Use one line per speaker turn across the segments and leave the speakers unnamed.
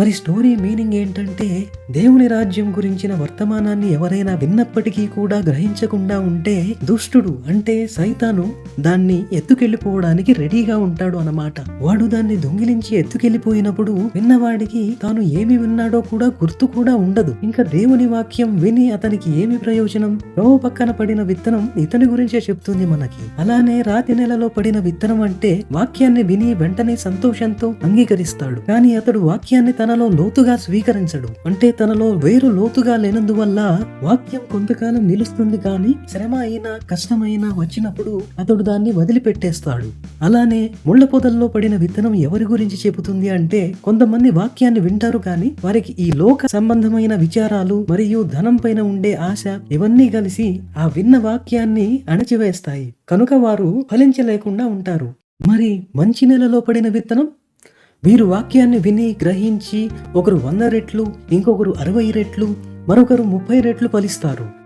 మరి story meaning ఏంటంటే దేవుని రాజ్యం గురించిన వర్తమానాన్ని ఎవరైనా విన్నప్పటికీ కూడా గ్రహించకుండా ఉంటే దుష్టుడు అంటే సైతాను దాన్ని ఎత్తుకెళ్ళిపోవడానికి రెడీగా ఉంటాడు అన్నమాట. వాడు దాన్ని దొంగిలించి ఎత్తుకెళ్ళిపోయినప్పుడు విన్నవాడికి తాను ఏమి విన్నాడో కూడా గుర్తు కూడా ఉండదు. ఇంకా దేవుని వాక్యం విని అతనికి ఏమి ప్రయోజనం? రో పక్కన పడిన విత్తనం ఇతని గురించే చెప్తుంది మనకి. అలానే రాతి నెలలో పడిన విత్తనం అంటే వాక్యాన్ని విని వెంటనే సంతోషంతో అంగీకరిస్తాడు. కానీ అతడు వాక్యాన్ని తన తనలో లోతుగా స్వీకరించడు. అంటే తనలో వేరు లోతుగా లేనందువల్ల వాక్యం కొంతకాలం నిలుస్తుంది కానీ శ్రమ అయినా కష్టమైనా వచ్చినప్పుడు అతడు దాన్ని వదిలిపెట్టేస్తాడు. అలానే ముళ్ళ పొదల్లో పడిన విత్తనం ఎవరి గురించి చెబుతుంది అంటే కొంతమంది వాక్యాన్ని వింటారు కానీ వారికి ఈ లోక సంబంధమైన విచారాలు మరియు ధనం పైన ఉండే ఆశ ఇవన్నీ కలిసి ఆ విన్న వాక్యాన్ని అణచివేస్తాయి. కనుక వారు ఫలించలేకుండా ఉంటారు. మరి మంచి నెలలో పడిన విత్తనం వీరు వాక్యాన్ని విని గ్రహించి ఒకరు వంద రెట్లు ఇంకొకరు అరవై రెట్లు మరొకరు ముప్పై రెట్లు ఫలిస్తారు.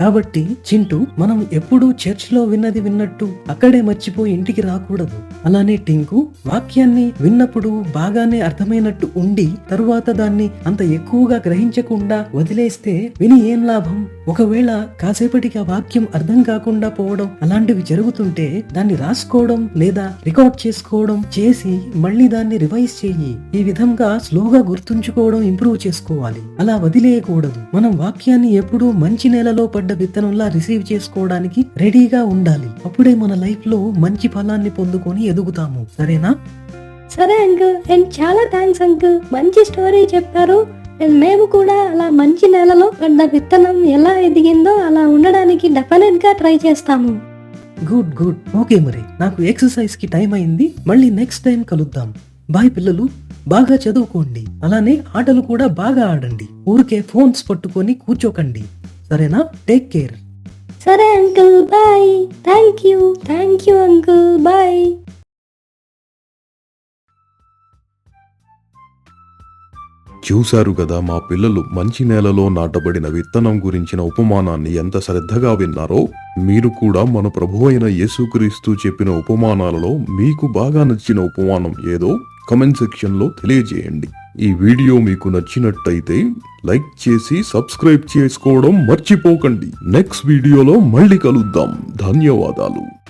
కాబట్టి చింటూ మనం ఎప్పుడూ చర్చ్లో విన్నది విన్నట్టు అక్కడే మర్చిపోయి ఇంటికి రాకూడదు. అలానే టింకు వాక్యాన్ని విన్నప్పుడు బాగానే అర్థమైనట్టు ఉండి తరువాత దాన్ని అంత ఎక్కువగా గ్రహించకుండా వదిలేస్తే విని ఏం లాభం? ఒకవేళ కాసేపటికి ఆ వాక్యం అర్థం కాకుండా పోవడం అలాంటివి జరుగుతుంటే దాన్ని రాసుకోవడం లేదా రికార్డ్ చేసుకోవడం చేసి మళ్ళీ దాన్ని రివైజ్ చేయి. ఈ విధంగా స్లోగా గుర్తుంచుకోవడం ఇంప్రూవ్ చేసుకోవాలి. అలా వదిలేయకూడదు. మనం వాక్యాన్ని ఎప్పుడూ మంచి నేలలో పడ్డ విత్తనంలా రిసీవ్ చేసుకోవడానికి రెడీగా ఉండాలి. అప్పుడే మన లైఫ్లో మంచి ఫలాన్ని పొందుకొని ఎదుగుతాము. సరేనా?
సరే అంకుల్. అండ్ చాలా థ్యాంక్స్ అంకుల్. మంచి స్టోరీ చెప్పారు. అండ్ మేము కూడా అలా మంచి నెలలో పడ్డ విత్తనం ఎలా ఎదిగిందో అలా ఉండడానికి డెఫినెట్గా ట్రై చేస్తాము.
Good good. ఓకే మరి. నాకు ఎక్సర్సైజ్కి టైం అయింది. మళ్ళీ నెక్స్ట్ టైం కలుద్దాం. బాయ్ పిల్లలు. బాగా చదువుకోండి. అలానే ఆటలు కూడా బాగా ఆడండి. ఊరికే ఫోన్స్ పట్టుకొని కూర్చోకండి. సరేనా? టేక్ కేర్
సరే uncle bye thank you thank you uncle bye
చూశారు కదా మా పిల్లలు మంచి నేలలో నాటబడిన విత్తనం గురించిన ఉపమానాన్ని ఎంత శ్రద్ధగా విన్నారో? మీరు కూడా మన ప్రభు అయిన యేసుక్రీస్తు చెప్పిన ఉపమానాలలో మీకు బాగా నచ్చిన ఉపమానం ఏదో? కమెంట్ సెక్షన్లో తెలియజేయండి. ఈ వీడియో మీకు నచ్చినట్టయితే లైక్ చేసి సబ్స్క్రైబ్ చేసుకోవడం మర్చిపోకండి. నెక్స్ట్ వీడియోలో మళ్ళీ కలుద్దాం. ధన్యవాదాలు.